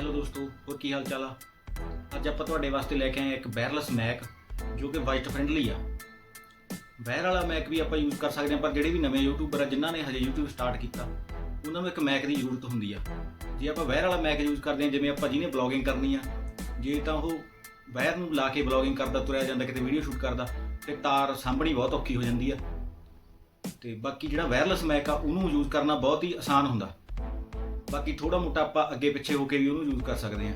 Hello ਦੋਸਤੋ, ਹੋਰ ਕੀ ਹਾਲ ਚਾਲ ਆ? ਅੱਜ ਆਪਾਂ ਤੁਹਾਡੇ ਵਾਸਤੇ ਲੈ ਕੇ ਆਏ ਇੱਕ ਵਾਇਰਲੈਸ ਮੈਕ ਜੋ ਕਿ ਵਾਈਟ ਫ੍ਰੈਂਡਲੀ ਆ। ਵਾਇਰ ਵਾਲਾ ਮੈਕ ਵੀ ਆਪਾਂ ਯੂਜ਼ ਕਰ ਸਕਦੇ ਹਾਂ, ਪਰ ਜਿਹੜੇ ਵੀ ਨਵੇਂ ਯੂਟਿਊਬਰ ਆ, ਜਿਨ੍ਹਾਂ ਨੇ ਹਜੇ YouTube ਸਟਾਰਟ ਕੀਤਾ, ਉਹਨਾਂ ਨੂੰ ਇੱਕ ਮੈਕ ਦੀ ਜ਼ਰੂਰਤ ਹੁੰਦੀ ਆ। ਜੇ ਆਪਾਂ ਵਾਇਰ ਵਾਲਾ ਮੈਕ ਯੂਜ਼ ਕਰਦੇ ਹਾਂ, ਜਿਵੇਂ ਆਪਾਂ ਜਿਹਨੇ ਬਲੌਗਿੰਗ ਕਰਨੀ ਆ, ਜੇ ਤਾਂ ਉਹ ਵਾਇਰ ਨੂੰ ਲਾ ਕੇ ਬਲੌਗਿੰਗ ਕਰਦਾ, ਤੁਰਿਆ ਜਾਂਦਾ, ਕਿਤੇ ਵੀਡੀਓ ਸ਼ੂਟ ਕਰਦਾ, ਤੇ ਤਾਰ ਸਾਂਭਣੀ ਬਹੁਤ ਔਖੀ ਹੋ ਜਾਂਦੀ ਆ। ਤੇ ਬਾਕੀ ਜਿਹੜਾ ਵਾਇਰਲੈਸ ਮੈਕ ਆ, ਉਹਨੂੰ ਯੂਜ਼ ਕਰਨਾ ਬਹੁਤ ਹੀ ਆਸਾਨ ਹੁੰਦਾ। ਬਾਕੀ ਥੋੜਾ ਮੋਟਾ ਆਪਾਂ ਅੱਗੇ ਪਿੱਛੇ ਹੋ ਕੇ ਵੀ ਉਹਨੂੰ ਯੂਜ਼ ਕਰ ਸਕਦੇ ਹਾਂ।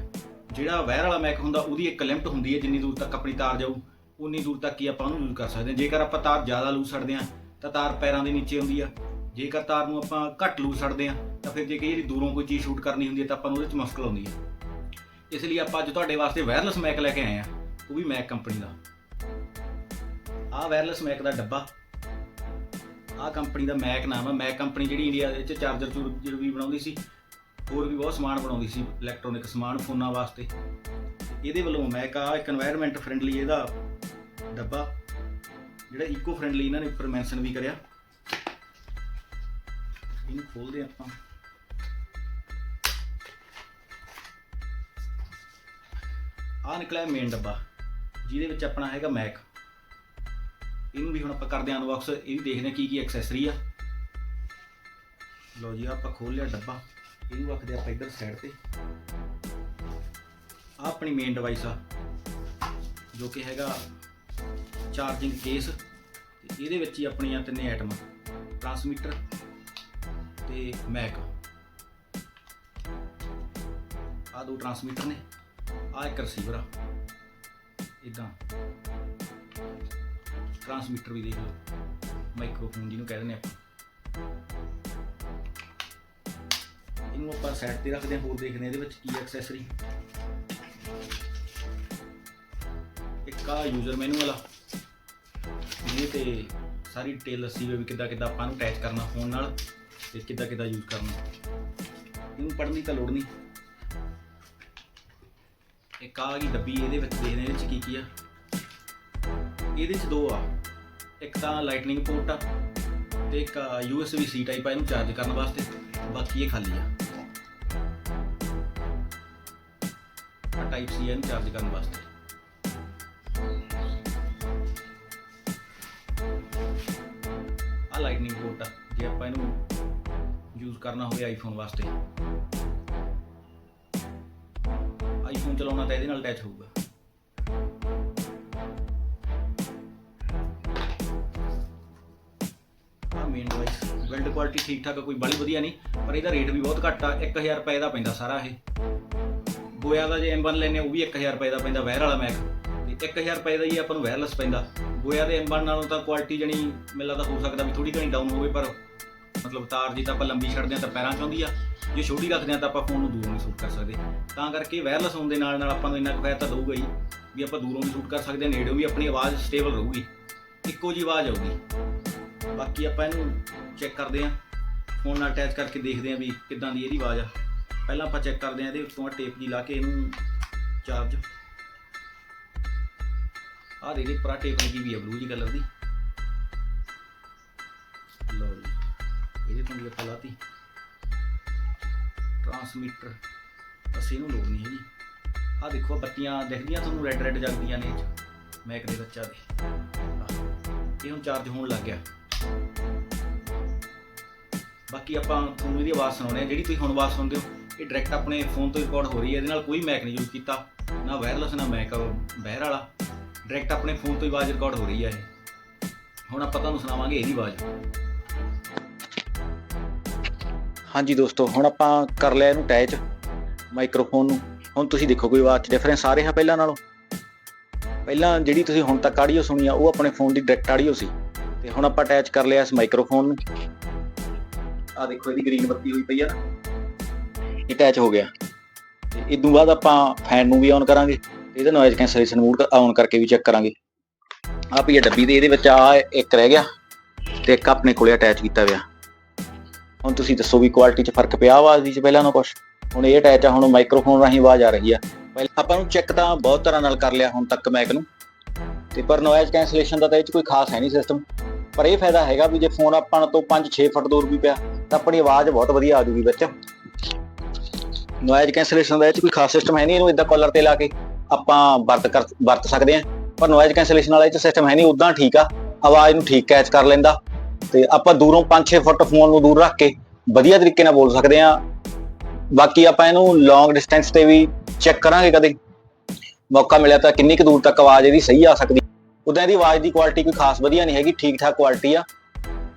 ਜਿਹੜਾ ਵਾਇਰ ਵਾਲਾ ਮੈਕ ਹੁੰਦਾ, ਉਹਦੀ ਇੱਕ ਲਿਮਟ ਹੁੰਦੀ ਹੈ, ਜਿੰਨੀ ਦੂਰ ਤੱਕ ਆਪਣੀ ਤਾਰ ਜਾਊ ਉਨੀ ਦੂਰ ਤੱਕ ਹੀ ਆਪਾਂ ਉਹਨੂੰ ਯੂਜ਼ ਕਰ ਸਕਦੇ ਹਾਂ। ਜੇਕਰ ਆਪਾਂ ਤਾਰ ਜ਼ਿਆਦਾ ਲੂਜ਼ ਛੱਡਦੇ ਹਾਂ, ਤਾਂ ਤਾਰ ਪੈਰਾਂ ਦੇ ਨੀਚੇ ਹੁੰਦੀ ਆ। ਜੇਕਰ ਤਾਰ ਨੂੰ ਆਪਾਂ ਘੱਟ ਲੂਜ਼ ਛੱਡਦੇ ਹਾਂ, ਤਾਂ ਫਿਰ ਜੇ ਕਈ ਜਿਹੜੀ ਦੂਰੋਂ ਕੋਈ ਚੀਜ਼ ਸ਼ੂਟ ਕਰਨੀ ਹੁੰਦੀ ਹੈ, ਤਾਂ ਆਪਾਂ ਨੂੰ ਉਹਦੇ 'ਚ ਮੁਸ਼ਕਲ ਆਉਂਦੀ ਹੈ। ਇਸ ਲਈ ਆਪਾਂ ਅੱਜ ਤੁਹਾਡੇ ਵਾਸਤੇ ਵਾਇਰਲੈਸ ਮੈਕ ਲੈ ਕੇ ਆਏ ਆ ਉਹ ਵੀ ਮੈਕ ਕੰਪਨੀ ਦਾ। ਆਹ ਵਾਇਰਲੈਸ ਮੈਕ ਦਾ ਡੱਬਾ। ਆਹ ਕੰਪਨੀ ਦਾ ਮੈਕ ਨਾਮ ਹੈ ਮੈਕ ਕੰਪਨੀ ਜਿਹੜੀ ਇੰਡੀਆ ਦੇ ਵਿੱਚ ਚਾਰਜਰ ਚੂਰਜਰ ਵੀ ਬਣਾਉਂਦੀ ਸੀ ਹੋਰ ਵੀ ਬਹੁਤ ਸਮਾਨ ਬਣਾਉਂਦੀ ਸੀ ਇਲੈਕਟ੍ਰੋਨਿਕ ਸਮਾਨ ਫੋਨਾਂ ਵਾਸਤੇ। ਇਹਦੇ ਵੱਲੋਂ ਮੈਂ ਕਹਾ ਇੱਕ এনवायरमेंट ਫਰੈਂਡਲੀ ਇਹਦਾ ਡੱਬਾ, ਜਿਹੜਾ ਇਕੋ ਫਰੈਂਡਲੀ ਇਹਨਾਂ ਨੇ ਉੱਪਰ ਮੈਂਸ਼ਨ ਵੀ ਕਰਿਆ। ਇਹਨੂੰ ਖੋਲਦੇ ਆਪਾਂ। ਆਹ ਨਿਕਲਿਆ ਮੇਨ ਡੱਬਾ, ਜਿਹਦੇ ਵਿੱਚ ਆਪਣਾ ਹੈਗਾ ਮੈਕ ਇਹਨੂੰ ਵੀ ਹੁਣ ਆਪਾਂ ਕਰਦੇ ਆਂ ਅਨਬਾਕਸ ਇਹ ਵੀ ਦੇਖਦੇ ਆਂ ਕੀ ਕੀ ਐਕਸੈਸਰੀ ਆ। ਲੋ ਜੀ ਆਪਾਂ ਖੋਲ ਲਿਆ ਡੱਬਾ। ਇਹਨੂੰ ਰੱਖਦੇ ਆਪਾਂ ਇੱਧਰ ਸਾਈਡ ਤੇ। ਆ ਆਪਣੀ ਮੇਨ ਡਿਵਾਈਸ ਆ, ਜੋ ਕਿ ਹੈਗਾ ਚਾਰਜਿੰਗ ਕੇਸ ਤੇ ਇਹਦੇ ਵਿੱਚ ਹੀ ਆਪਣੀਆਂ ਤਿੰਨੇ ਆਈਟਮਾਂ ਟਰਾਂਸਮੀਟਰ ਤੇ ਮੈਕ ਆ ਦੋ ਟਰਾਂਸਮੀਟਰ ਨੇ ਆ ਇੱਕ ਰਿਸੀਵਰ ਆ। ਇਦਾਂ ਟਰਾਂਸਮੀਟਰ ਵੀ ਦੇਖ ਲਓ ਮਾਈਕ੍ਰੋਫੋਨ ਜਿਹਨੂੰ ਕਹਿੰਦੇ ਨੇ ਆਪਾਂ। ਇਹਨੂੰ ਆਪਾਂ ਸਾਈਡ ਤੇ ਰੱਖਦੇ ਹਾਂ, ਹੋਰ ਦੇਖਦੇ ਹਾਂ ਇਹਦੇ ਵਿੱਚ ਕੀ ਐਕਸੈਸਰੀ ਇੱਕ ਆ ਯੂਜ਼ਰ ਮੈਨੂਅਲ ਆ ਜਿਹਦੇ ਤੇ ਸਾਰੀ ਡਿਟੇਲ ਦੱਸੀ ਹੋਈ ਵੀ ਕਿੱਦਾਂ ਕਿੱਦਾਂ ਆਪਾਂ ਨੂੰ ਅਟੈਚ ਕਰਨਾ ਫੋਨ ਨਾਲ ਤੇ ਕਿੱਦਾਂ ਕਿੱਦਾਂ ਯੂਜ਼ ਕਰਨਾ। ਇਹਨੂੰ ਪੜ੍ਹਨ ਦੀ ਤਾਂ ਲੋੜ ਨਹੀਂ। ਇੱਕ ਆ ਗਈ ਡੱਬੀ ਇਹਦੇ ਵਿੱਚ ਦੇਖਦੇ ਇਹਦੇ ਵਿੱਚ ਕੀ ਕੀ ਆ। ਇਹਦੇ ਚ ਦੋ ਆ। ਇੱਕ ਤਾਂ ਲਾਈਟਨਿੰਗ ਪੋਰਟ ਆ ਤੇ ਇੱਕ USB C ਟਾਈਪ ਆ ਇਹਨੂੰ ਚਾਰਜ ਕਰਨ ਵਾਸਤੇ। ਬਾਕੀ ਇਹ ਖਾਲੀ ਆ। ਟਾਈਪ ਸੀ ਇਹਨੂੰ ਚਾਰਜ ਕਰਨ ਵਾਸਤੇ। ਆ ਲਾਈਟਨਿੰਗ ਪੋਰਟ ਆ, ਜੇ ਆਪਾਂ ਇਹਨੂੰ ਯੂਜ਼ ਕਰਨਾ ਹੋਵੇ ਆਈਫੋਨ ਵਾਸਤੇ। ਆਈਫੋਨ ਚਲਾਉਣਾ ਤਾਂ ਇਹਦੇ ਨਾਲ ਅਟੈਚ ਹੋਊਗਾ। ਮੇਨ ਡਿਵਾਈਸ ਬਿਲਡ ਕੁਆਲਿਟੀ ਠੀਕ ਠਾਕ ਕੋਈ ਬੜੀ ਵਧੀਆ ਨਹੀਂ, ਪਰ ਇਹਦਾ ਰੇਟ ਵੀ ਬਹੁਤ ਘੱਟ ਆ 1000 ਰੁਪਏ ਦਾ ਪੈਂਦਾ ਸਾਰਾ ਇਹ। ਗੋਇਆ ਦਾ ਜੇ M1 ਲੈਨੇ ਉਹ ਵੀ 1000 ਰੁਪਏ ਦਾ ਪੈਂਦਾ ਵਾਇਰ ਵਾਲਾ ਮੈਕ ਤੇ 1000 ਰੁਪਏ ਦਾ ਹੀ ਆਪਾਂ ਨੂੰ ਵਾਇਰਲੈਸ ਪੈਂਦਾ। ਗੋਇਆ ਦੇ M1 ਨਾਲੋਂ ਤਾਂ ਕੁਆਲਿਟੀ ਜਣੀ ਮਿਲਦਾ ਤਾਂ ਹੋ ਸਕਦਾ ਵੀ ਥੋੜੀ ਘਣੀ ਡਾਊਨ ਹੋਵੇ, ਪਰ ਮਤਲਬ ਤਾਰ ਜੇ ਤਾਂ ਆਪਾਂ ਲੰਬੀ ਛੱਡਦੇ ਆ ਤਾਂ ਪੈਰਾਂ 'ਚ ਆਉਂਦੀ ਆ। ਜੇ ਛੋਟੀ ਰੱਖਦੇ ਆ ਤਾਂ ਆਪਾਂ ਫੋਨ ਨੂੰ ਦੂਰੋਂ ਨਹੀਂ ਸ਼ੂਟ ਕਰ ਸਕਦੇ। ਤਾਂ ਕਰਕੇ ਵਾਇਰਲੈਸ ਹੋਣ ਦੇ ਨਾਲ ਨਾਲ ਆਪਾਂ ਨੂੰ ਇੰਨਾ ਕੁ ਫਾਇਦਾ ਤਾਂ ਦਊਗਾ ਹੀ, ਵੀ ਆਪਾਂ ਦੂਰੋਂ ਵੀ ਸ਼ੂਟ ਕਰ ਸਕਦੇ ਆ ਨੇੜਿਓਂ ਵੀ ਆਪਣੀ ਆਵਾਜ਼ ਸਟੇਬਲ ਰਹੂਗੀ। ਇੱਕੋ ਜੀ ਆਵਾਜ਼ ਆਊਗੀ। ਬਾਕੀ ਆਪਾਂ ਇਹਨੂੰ ਚੈੱਕ ਕਰਦੇ ਆਂ ਫੋਨ ਨਾਲ ਅਟੈਚ ਕਰਕੇ ਦੇਖਦੇ ਆਂ ਵੀ ਕਿੱਦਾਂ ਦੀ ਇਹਦੀ ਆਵਾਜ਼ ਆ। ਪਹਿਲਾਂ ਆਪਾਂ ਚੈੱਕ ਕਰਦੇ ਹਾਂ ਇਹਦੇ ਉੱਤੋਂ ਟੇਪ ਜੀ ਲਾ ਕੇ ਇਹਨੂੰ ਚਾਰਜ ਆਹ ਦੇ ਦੇ ਪਰਾ ਟੇਪ ਲੱਗੀ ਵੀ ਆ ਬਲੂ ਜੀ ਕਲਰ ਦੀ। ਲਓ ਜੀ, ਇਹਦੇ ਤੋਂ ਵੀ ਆਪਾਂ ਲਾਤੀ। ਟਰਾਂਸਮਿਟਰ ਅਸੀਂ ਇਹਨੂੰ ਲੋੜ ਨਹੀਂ ਹੈਗੀ। ਆਹ ਦੇਖੋ ਬੱਤੀਆਂ ਦਿਖਦੀਆਂ, ਤੁਹਾਨੂੰ ਰੈੱਡ ਰੈੱਡ ਜਗਦੀਆਂ ਨੇ ਇਹ 'ਚ ਮੈਕ ਦੇ ਬੱਚਾ ਦੇ। ਇਹ ਹੁਣ ਚਾਰਜ ਹੋਣ ਲੱਗ ਗਿਆ। ਬਾਕੀ ਆਪਾਂ ਤੁਹਾਨੂੰ ਇਹਦੀ ਆਵਾਜ਼ ਸੁਣਾਉਣੇ ਆ ਜਿਹੜੀ ਤੁਸੀਂ ਹੁਣ ਆਵਾਜ਼ ਸੁਣਦੇ ਹੋ। ਇਹ ਡਾਇਰੈਕਟ ਆਪਣੇ ਫੋਨ ਤੋਂ ਰਿਕਾਰਡ ਹੋ ਰਹੀ ਹੈ। ਇਹਦੇ ਨਾਲ ਕੋਈ ਮੈਕ ਨਹੀਂ ਯੂਜ਼ ਕੀਤਾ। ਨਾ ਵਾਇਰਲੈਸ ਨਾ ਮੈਕ ਬਾਹਰ ਵਾਲਾ। ਡਾਇਰੈਕਟ ਆਪਣੇ ਫੋਨ ਤੋਂ ਹੀ ਆਵਾਜ਼ ਰਿਕਾਰਡ ਹੋ ਰਹੀ ਹੈ ਇਹ। ਹੁਣ ਆਪਾਂ ਤੁਹਾਨੂੰ ਸੁਣਾਵਾਂਗੇ ਇਹਦੀ ਆਵਾਜ਼। ਹਾਂਜੀ ਦੋਸਤੋ, ਹੁਣ ਆਪਾਂ ਕਰ ਲਿਆ ਇਹਨੂੰ ਅਟੈਚ ਮਾਈਕਰੋਫੋਨ ਨੂੰ। ਹੁਣ ਤੁਸੀਂ ਦੇਖੋ ਕੋਈ ਆਵਾਜ਼ 'ਚ ਡਿਫਰੈਂਸ ਆ ਰਿਹਾ ਪਹਿਲਾਂ ਨਾਲੋਂ। ਪਹਿਲਾਂ ਜਿਹੜੀ ਤੁਸੀਂ ਹੁਣ ਤੱਕ ਆਡੀਓ ਸੁਣੀ ਆ, ਉਹ ਆਪਣੇ ਫੋਨ ਦੀ ਡਾਇਰੈਕਟ ਆਡੀਓ ਸੀ। ਤੇ ਹੁਣ ਆਪਾਂ ਅਟੈਚ ਕਰ ਲਿਆ ਇਸ ਮਾਈਕ੍ਰੋਫੋਨ ਨੂੰ। ਆ ਦੇਖੋ, ਇਹਦੀ ਗ੍ਰੀਨ ਬੱਤੀ ਹੋਈ ਪਈ ਆ। ਅਟੈਚ ਹੋ ਗਿਆ। ਤੇ ਇਦੋਂ ਬਾਅਦ ਆਪਾਂ ਫੈਨ ਨੂੰ ਵੀ ਔਨ ਕਰਾਂਗੇ, ਇਹਦਾ ਨੋਇਜ਼ ਕੈਂਸਲੇਸ਼ਨ ਮੋਡ ਔਨ ਕਰਕੇ ਵੀ ਚੈੱਕ ਕਰਾਂਗੇ। ਆ ਪਈ ਡੱਬੀ ਦੇ, ਇਹਦੇ ਵਿੱਚ ਆ ਇੱਕ ਰਹਿ ਗਿਆ ਤੇ ਇੱਕ ਆਪਣੇ ਕੋਲੇ ਅਟੈਚ ਕੀਤਾ ਹੋਇਆ। ਹੁਣ ਤੁਸੀਂ ਦੱਸੋ ਵੀ ਕੁਆਲਿਟੀ 'ਚ ਫ਼ਰਕ ਪਿਆ ਆਵਾਜ਼ ਦੀ 'ਚ ਪਹਿਲਾਂ ਨਾਲੋਂ ਕੁਛ? ਹੁਣ ਇਹ ਅਟੈਚ ਆ, ਹੁਣ ਮਾਈਕਰੋਫੋਨ ਰਾਹੀਂ ਆਵਾਜ਼ ਆ ਰਹੀ ਆ। ਪਹਿਲਾਂ ਆਪਾਂ ਨੂੰ ਚੈੱਕ ਤਾਂ ਬਹੁਤ ਤਰ੍ਹਾਂ ਨਾਲ ਕਰ ਲਿਆ ਹੁਣ ਤੱਕ ਮੈਕ ਨੂੰ। ਤੇ ਪਰ ਨੋਇਜ਼ ਕੈਂਸਲੇਸ਼ਨ ਦਾ ਤਾਂ ਇਹ 'ਚ ਕੋਈ ਖਾਸ ਹੈ ਨਹੀਂ ਸਿਸਟਮ ਪਰ ਇਹ ਫਾਇਦਾ ਹੈਗਾ ਵੀ ਜੇ ਫੋਨ ਆਪਾਂ ਤੋਂ 5-6 ਫੁੱਟ ਦੂਰ ਵੀ ਪਿਆ, ਤਾਂ ਆਪਣੀ ਆਵਾਜ਼ ਬਹੁਤ ਵਧੀਆ ਆ ਜੂਗੀ ਵਿੱਚ। ਨੋਇਜ਼ ਕੈਂਸਲੇਸ਼ਨ ਦਾ ਇਹ 'ਚ ਕੋਈ ਖਾਸ ਸਿਸਟਮ ਹੈ ਨਹੀਂ, ਇਹਨੂੰ ਇਦਾਂ ਕਾਲਰ ਤੇ ਲਾ ਕੇ ਆਪਾਂ ਵਰਤ ਕਰ, ਵਰਤ ਸਕਦੇ ਹਾਂ। ਪਰ ਨੋਇਜ਼ ਕੈਂਸਲੇਸ਼ਨ ਵਾਲਾ ਇਹ 'ਚ ਸਿਸਟਮ ਹੈ ਨਹੀਂ ਉਦਾਂ ਠੀਕ ਆ। ਆਵਾਜ਼ ਨੂੰ ਠੀਕ ਕੈਚ ਕਰ ਲੈਂਦਾ। ਤੇ ਆਪਾਂ ਦੂਰੋਂ 5-6 ਫੁੱਟ ਫੋਨ ਨੂੰ ਦੂਰ ਰੱਖ ਕੇ ਵਧੀਆ ਤਰੀਕੇ ਨਾਲ ਬੋਲ ਸਕਦੇ ਹਾਂ। ਬਾਕੀ ਆਪਾਂ ਇਹਨੂੰ ਲੌਂਗ ਡਿਸਟੈਂਸ ਤੇ ਵੀ ਚੈੱਕ ਕਰਾਂਗੇ ਕਦੇ। ਮੌਕਾ ਮਿਲਿਆ ਤਾਂ ਕਿੰਨੀ ਕੁ ਦੂਰ ਤੱਕ ਆਵਾਜ਼ ਇਹਦੀ ਸਹੀ ਆ ਸਕਦੀ। ਉਦਾਂ ਇਹਦੀ ਆਵਾਜ਼ ਦੀ ਕੁਆਲਿਟੀ ਕੋਈ ਖਾਸ ਵਧੀਆ ਨਹੀਂ ਹੈਗੀ ਠੀਕ ਠਾਕ ਕੁਆਲਿਟੀ ਆ।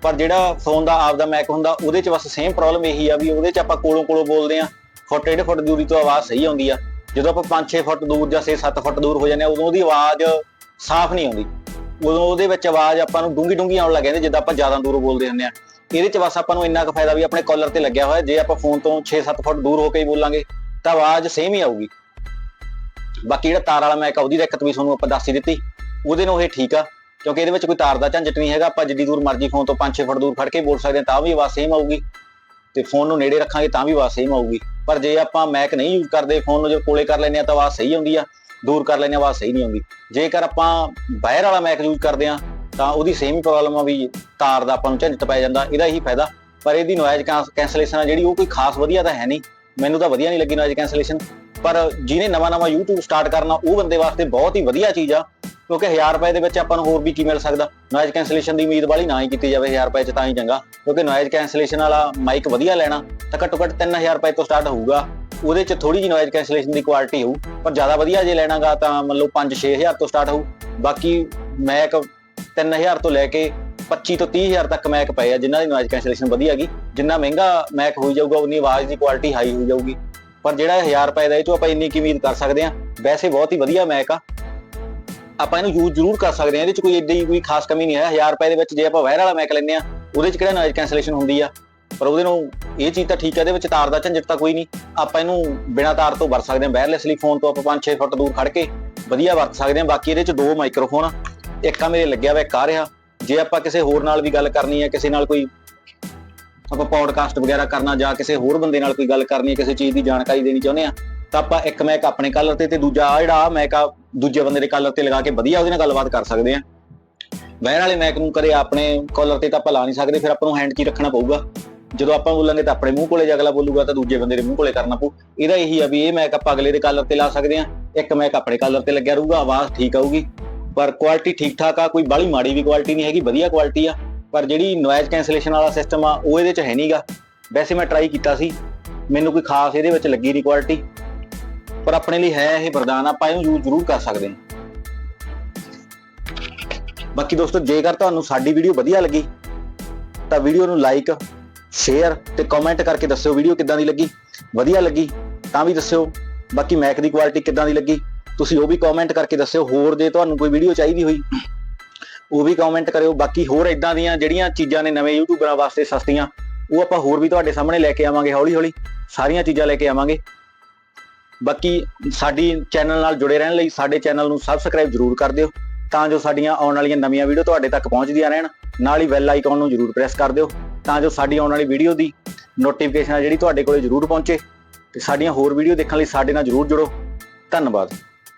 ਪਰ ਜਿਹੜਾ ਫੋਨ ਦਾ ਆਪਦਾ ਮੈਕ ਹੁੰਦਾ, ਉਹਦੇ 'ਚ ਬਸ ਸੇਮ ਪ੍ਰੋਬਲਮ ਇਹੀ ਆ ਵੀ ਉਹਦੇ 'ਚ ਆਪਾਂ ਕੋਲੋਂ ਕੋਲੋਂ ਬੋਲਦੇ ਆ ਫੁੱਟ, ਡੇਢ ਫੁੱਟ ਦੂਰੀ ਤੋਂ ਆਵਾਜ਼ ਸਹੀ ਆਉਂਦੀ ਆ। ਜਦੋਂ ਆਪਾਂ 5-6 ਫੁੱਟ ਦੂਰ ਜਾਂ 6-7 ਫੁੱਟ ਦੂਰ ਹੋ ਜਾਂਦੇ ਆ, ਉਦੋਂ ਉਹਦੀ ਆਵਾਜ਼ ਸਾਫ਼ ਨਹੀਂ ਆਉਂਦੀ। ਉਦੋਂ ਉਹਦੇ ਵਿੱਚ ਆਵਾਜ਼ ਆਪਾਂ ਨੂੰ ਡੂੰਗੀ ਡੂੰਗੀ ਆਉਣ ਲੱਗ ਜਾਂਦੀ ਜਿੱਦਾਂ ਆਪਾਂ ਜ਼ਿਆਦਾ ਦੂਰ ਬੋਲਦੇ ਹੁੰਦੇ ਆ। ਇਹਦੇ 'ਚ ਬਸ ਆਪਾਂ ਨੂੰ ਇੰਨਾ ਕੁ ਫਾਇਦਾ ਵੀ ਆਪਣੇ ਕਾਲਰ ਤੇ ਲੱਗਿਆ ਹੋਇਆ, ਜੇ ਆਪਾਂ ਫੋਨ ਤੋਂ 6-7 ਫੁੱਟ ਦੂਰ ਹੋ ਕੇ ਹੀ ਬੋਲਾਂਗੇ, ਤਾਂ ਆਵਾਜ਼ ਸੇਮ ਹੀ ਆਊਗੀ। ਬਾਕੀ ਜਿਹੜਾ ਤਾਰ ਵਾਲਾ ਮੈਕ ਆ, ਉਹਦੀ ਦਿੱਕਤ ਵੀ ਤੁਹਾਨੂੰ ਆਪਾਂ ਦੱਸ ਹੀ ਦਿੱਤੀ। ਉਹਦੇ ਨੂੰ ਇਹ ਠੀਕ ਆ, ਕਿਉਂਕਿ ਇਹਦੇ ਵਿੱਚ ਕੋਈ ਤਾਰ ਦਾ ਝੰਜਟ ਨਹੀਂ ਹੈਗਾ, ਆਪਾਂ ਜਿੱਡੀ ਦੂਰ ਮਰਜ਼ੀ ਫੋਨ ਤੋਂ 5-6 ਫੁੱਟ ਦੂਰ ਖੜ ਕੇ ਬੋਲ ਸਕਦੇ ਹਾਂ ਤਾਂ ਵੀ ਆਵਾਜ਼ ਸੇਮ ਆਊਗੀ। ਤੇ ਫੋਨ ਨੂੰ ਨੇੜੇ ਰੱਖਾਂਗੇ, ਤਾਂ ਵੀ ਆਵਾਜ਼ ਸੇਮ ਆਊਗੀ। ਪਰ ਜੇ ਆਪਾਂ ਮੈਕ ਨਹੀਂ ਯੂਜ਼ ਕਰਦੇ ਫੋਨ ਨੂੰ ਜੇ ਕੋਲੇ ਕਰ ਲੈਂਦੇ ਆ ਤਾਂ ਆਵਾਜ਼ ਸਹੀ ਆਉਂਦੀ ਆ, ਦੂਰ ਕਰ ਲੈਂਦੇ ਆ ਆਵਾਜ਼ ਸਹੀ ਨਹੀਂ ਆਉਂਦੀ। ਜੇਕਰ ਆਪਾਂ ਬਾਹਰ ਵਾਲਾ ਮੈਕ ਯੂਜ਼ ਕਰਦੇ ਆ ਤਾਂ ਉਹਦੀ ਸੇਮ ਹੀ ਪ੍ਰੋਬਲਮ ਆ ਵੀ ਤਾਰ ਦਾ ਆਪਾਂ ਨੂੰ ਝੰਜਟ ਪੈ ਜਾਂਦਾ, ਇਹਦਾ ਹੀ ਫਾਇਦਾ। ਪਰ ਇਹਦੀ ਨੋਇਜ਼ ਕੈਂਸਲੇਸ਼ਨ ਆ ਜਿਹੜੀ, ਉਹ ਕੋਈ ਖਾਸ ਵਧੀਆ ਤਾਂ ਹੈ ਨਹੀਂ। ਮੈਨੂੰ ਤਾਂ ਵਧੀਆ ਨਹੀਂ ਲੱਗੀ ਨੋਇਜ਼ ਕੈਂਸਲੇਸ਼ਨ ਪਰ ਜਿਹਨੇ ਨਵਾਂ ਨਵਾਂ YouTube ਸਟਾਰਟ ਕਰਨਾ, ਉਹ ਬੰਦੇ ਵਾਸਤੇ ਬਹੁਤ ਹੀ ਵਧੀਆ ਚੀਜ਼ ਆ। ਕਿਉਂਕਿ 1000 ਰੁਪਏ ਦੇ ਵਿੱਚ ਆਪਾਂ ਨੂੰ ਹੋਰ ਵੀ ਕੀ ਮਿਲ ਸਕਦਾ? ਨੋਇਜ਼ ਕੈਂਸਲੇਸ਼ਨ ਦੀ ਉਮੀਦ ਵਾਲੀ ਨਾ ਹੀ ਕੀਤੀ ਜਾਵੇ 1000 ਰੁਪਏ ਚ ਤਾਂ ਹੀ ਚੰਗਾ। ਕਿਉਂਕਿ ਨੋਇਜ਼ ਕੈਂਸਲੇਸ਼ਨ ਵਾਲਾ ਮਾਈਕ ਵਧੀਆ ਲੈਣਾ ਤਾਂ ਘੱਟੋ ਘੱਟ 3000 ਰੁਪਏ ਤੋਂ ਸਟਾਰਟ ਹੋਊਗਾ। ਉਹਦੇ ਚ ਥੋੜੀ ਜਿਹੀ ਨੋਇਜ਼ ਕੈਂਸਲੇਸ਼ਨ ਦੀ ਕੁਆਲਿਟੀ ਹੋਊ, ਪਰ ਜ਼ਿਆਦਾ ਵਧੀਆ ਜੇ ਲੈਣਾਗਾ ਤਾਂ ਮੰਨ ਲਓ 5-6000 ਤੋਂ ਸਟਾਰਟ ਹੋਊ। ਬਾਕੀ ਮੈਕ 3000 ਤੋਂ ਲੈ ਕੇ 25 ਤੋਂ 30000 ਤੱਕ ਮੈਕ ਪਏ ਆ, ਜਿਨ੍ਹਾਂ ਦੀ ਨੋਇਜ਼ ਕੈਂਸਲੇਸ਼ਨ ਵਧੀਆ ਹੈਗੀ। ਜਿੰਨਾ ਮਹਿੰਗਾ ਮੈਕ ਹੋਈ ਜਾਊਗਾ, ਉਨੀ ਆਵਾਜ਼ ਦੀ ਕੁਆਲਿਟੀ ਹਾਈ ਹੋ ਜਾਊਗੀ। ਪਰ ਜਿਹੜਾ 1000 ਰੁਪਏ ਦਾ ਇਹ ਤੋਂ ਆਪਾਂ ਇੰਨੀ ਕੀ ਉਮੀਦ ਕਰ ਸਕਦੇ ਆ? ਵੈਸੇ ਬਹੁਤ ਹੀ ਵਧੀਆ ਮੈਕ ਆ। ਆਪਾਂ ਇਹਨੂੰ ਯੂਜ਼ ਜ਼ਰੂਰ ਕਰ ਸਕਦੇ ਆ, ਇਹਦੇ ਚ ਕੋਈ ਏਡੀ ਕੋਈ ਖਾਸ ਕਮੀ ਨਹੀਂ ਹੈ। 1000 ਰੁਪਏ ਦੇ ਵਿੱਚ ਜੇ ਆਪਾਂ ਵਾਇਰ ਵਾਲਾ ਮੈਕ ਲੈਂਦੇ ਆ, ਉਹਦੇ ਚ ਕਿਹੜਾ ਨੋਇਜ਼ ਕੈਂਸਲੇਸ਼ਨ ਹੁੰਦੀ ਆ? ਪਰ ਉਹਦੇ ਨੂੰ ਇਹ ਚੀਜ਼ ਤਾਂ ਠੀਕ ਹੈ, ਇਹਦੇ ਵਿੱਚ ਤਾਰ ਦਾ ਝੰਜਟ ਤਾਂ ਕੋਈ ਨਹੀਂ। ਆਪਾਂ ਇਹਨੂੰ ਬਿਨਾਂ ਤਾਰ ਤੋਂ ਵਰਤ ਸਕਦੇ ਹਾਂ। ਵਾਇਰਲੈਸਲੀ ਫੋਨ ਤੋਂ ਆਪਾਂ 5-6 ਫੁੱਟ ਦੂਰ ਖੜ ਕੇ ਵਧੀਆ ਵਰਤ ਸਕਦੇ ਹਾਂ। ਬਾਕੀ ਇਹਦੇ ਵਿੱਚ ਦੋ ਮਾਈਕ੍ਰੋਫੋਨ ਆ। ਇੱਕ ਆ ਮੇਰੇ ਲੱਗਿਆ ਹੋਇਆ ਇੱਕ ਆ। ਰਿਹਾ ਜੇ ਆਪਾਂ ਕਿਸੇ ਹੋਰ ਨਾਲ ਵੀ ਗੱਲ ਕਰਨੀ ਹੈ, ਕਿਸੇ ਨਾਲ ਕੋਈ ਆਪਾਂ ਪੌਡਕਾਸਟ ਵਗੈਰਾ ਕਰਨਾ ਜਾਂ ਕਿਸੇ ਹੋਰ ਬੰਦੇ ਨਾਲ ਕੋਈ ਗੱਲ ਕਰਨੀ ਹੈ, ਕਿਸੇ ਚੀਜ਼ ਦੀ ਜਾਣਕਾਰੀ ਦੇਣੀ ਚਾਹੁੰਦੇ ਆ ਤਾਂ ਆਪਾਂ ਇੱਕ ਮੈਕ ਆਪਣੇ ਕਲਰ ਤੇ ਤੇ ਦੂਜਾ ਆ ਜਿਹੜਾ ਮੈਕ ਆ, ਦੂਜੇ ਬੰਦੇ ਦੇ ਕਾਲਰ ਤੇ ਲਗਾ ਕੇ ਵਧੀਆ ਉਹਦੇ ਨਾਲ ਗੱਲਬਾਤ ਕਰ ਸਕਦੇ ਆ ਵਾਇਰ ਵਾਲੇ ਮੈਕ ਨੂੰ ਕਦੇ ਆਪਣੇ ਕਾਲਰ ਤੇ ਤਾਂ ਆਪਾਂ ਲਾ ਨਹੀਂ ਸਕਦੇ, ਫਿਰ ਆਪਾਂ ਨੂੰ ਹੈਂਡ ਕੀ ਰੱਖਣਾ ਪਊਗਾ? ਜਦੋਂ ਆਪਾਂ ਬੋਲਾਂਗੇ ਤਾਂ ਆਪਣੇ ਮੂੰਹ ਕੋਲੇ ਜੇ ਅਗਲਾ ਬੋਲੂਗਾ ਤਾਂ ਦੂਜੇ ਬੰਦੇ ਦੇ ਮੂੰਹ ਕੋਲੇ ਕਰਨਾ ਪਊ। ਇਹਦਾ ਇਹੀ ਆ ਵੀ ਇਹ ਮੈਕ ਆਪਾਂ ਅਗਲੇ ਦੇ ਕਾਲਰ ਤੇ ਲਾ ਸਕਦੇ ਆ ਇੱਕ ਮੈਕ ਆਪਣੇ ਕਾਲਰ ਤੇ ਲੱਗਿਆ ਰਹੂਗਾ, ਆਵਾਜ਼ ਠੀਕ ਆਊਗੀ। ਪਰ ਕੁਆਲਿਟੀ ਠੀਕ ਠਾਕ ਆ, ਕੋਈ ਬਾਹਲੀ ਮਾੜੀ ਵੀ ਕੁਆਲਿਟੀ ਨਹੀਂ ਹੈਗੀ, ਵਧੀਆ ਕੁਆਲਿਟੀ ਆ। ਪਰ ਜਿਹੜੀ ਨੋਇਜ਼ ਕੈਂਸਲੇਸ਼ਨ ਵਾਲਾ ਸਿਸਟਮ ਆ, ਉਹ ਇਹਦੇ ਚ ਹੈ ਨਹੀਂਗਾ ਵੈਸੇ ਮੈਂ ਟਰਾਈ ਕੀਤਾ ਸੀ। ਮੈਨੂੰ ਕੋਈ ਖਾਸ ਇਹਦੇ ਵਿੱਚ ਲੱਗੀ ਨਹੀਂ ਕੁਆਲਿਟੀ ਪਰ ਆਪਣੇ ਲਈ ਹੈ ਇਹ ਵਰਦਾਨ, ਆਪਾਂ ਇਹਨੂੰ ਯੂਜ਼ ਜ਼ਰੂਰ ਕਰ ਸਕਦੇ ਹਾਂ। ਬਾਕੀ ਦੋਸਤੋ, ਜੇਕਰ ਤੁਹਾਨੂੰ ਸਾਡੀ ਵੀਡੀਓ ਵਧੀਆ ਲੱਗੀ, ਤਾਂ ਵੀਡੀਓ ਨੂੰ ਲਾਈਕ ਸ਼ੇਅਰ ਤੇ ਕਮੈਂਟ ਕਰਕੇ ਦੱਸਿਓ ਵੀਡੀਓ ਕਿੱਦਾਂ ਦੀ ਲੱਗੀ। ਵਧੀਆ ਲੱਗੀ ਤਾਂ ਵੀ ਦੱਸਿਓ। ਬਾਕੀ ਮੈਕ ਦੀ ਕੁਆਲਿਟੀ ਕਿੱਦਾਂ ਦੀ ਲੱਗੀ, ਤੁਸੀਂ ਉਹ ਵੀ ਕਮੈਂਟ ਕਰਕੇ ਦੱਸਿਓ। ਹੋਰ ਜੇ ਤੁਹਾਨੂੰ ਕੋਈ ਵੀਡੀਓ ਚਾਹੀਦੀ ਹੋਈ, ਉਹ ਵੀ ਕਮੈਂਟ ਕਰਿਓ। ਬਾਕੀ ਹੋਰ ਇਦਾਂ ਦੀਆਂ ਜਿਹੜੀਆਂ ਚੀਜ਼ਾਂ ਨੇ ਨਵੇਂ ਯੂਟਿਊਬਰਾਂ ਵਾਸਤੇ ਸਸਤੀਆਂ, ਉਹ ਆਪਾਂ ਹੋਰ ਵੀ ਤੁਹਾਡੇ ਸਾਹਮਣੇ ਲੈ ਕੇ ਆਵਾਂਗੇ ਹੌਲੀ ਹੌਲੀ ਸਾਰੀਆਂ ਚੀਜ਼ਾਂ ਲੈ ਕੇ ਆਵਾਂਗੇ। ਬਾਕੀ ਸਾਡੀ ਚੈਨਲ ਨਾਲ ਜੁੜੇ ਰਹਿਣ ਲਈ ਸਾਡੇ ਚੈਨਲ ਨੂੰ ਸਬਸਕ੍ਰਾਈਬ ਜ਼ਰੂਰ ਕਰ ਦਿਓ, ਤਾਂ ਜੋ ਸਾਡੀਆਂ ਆਉਣ ਵਾਲੀਆਂ ਨਵੀਆਂ ਵੀਡੀਓ ਤੁਹਾਡੇ ਤੱਕ ਪਹੁੰਚਦੀਆਂ ਰਹਿਣ। ਨਾਲ ਹੀ ਬੈਲ ਆਈਕਨ ਨੂੰ ਜ਼ਰੂਰ ਪ੍ਰੈਸ ਕਰ ਦਿਓ। ਤਾਂ ਜੋ ਸਾਡੀ ਆਉਣ ਵਾਲੀ ਵੀਡੀਓ ਦੀ ਨੋਟੀਫਿਕੇਸ਼ਨ ਆ ਜਿਹੜੀ ਤੁਹਾਡੇ ਕੋਲੇ ਜ਼ਰੂਰ ਪਹੁੰਚੇ ਤੇ ਸਾਡੀਆਂ ਹੋਰ ਵੀਡੀਓ ਦੇਖਣ ਲਈ ਸਾਡੇ ਨਾਲ ਜ਼ਰੂਰ ਜੁੜੋ। ਧੰਨਵਾਦ।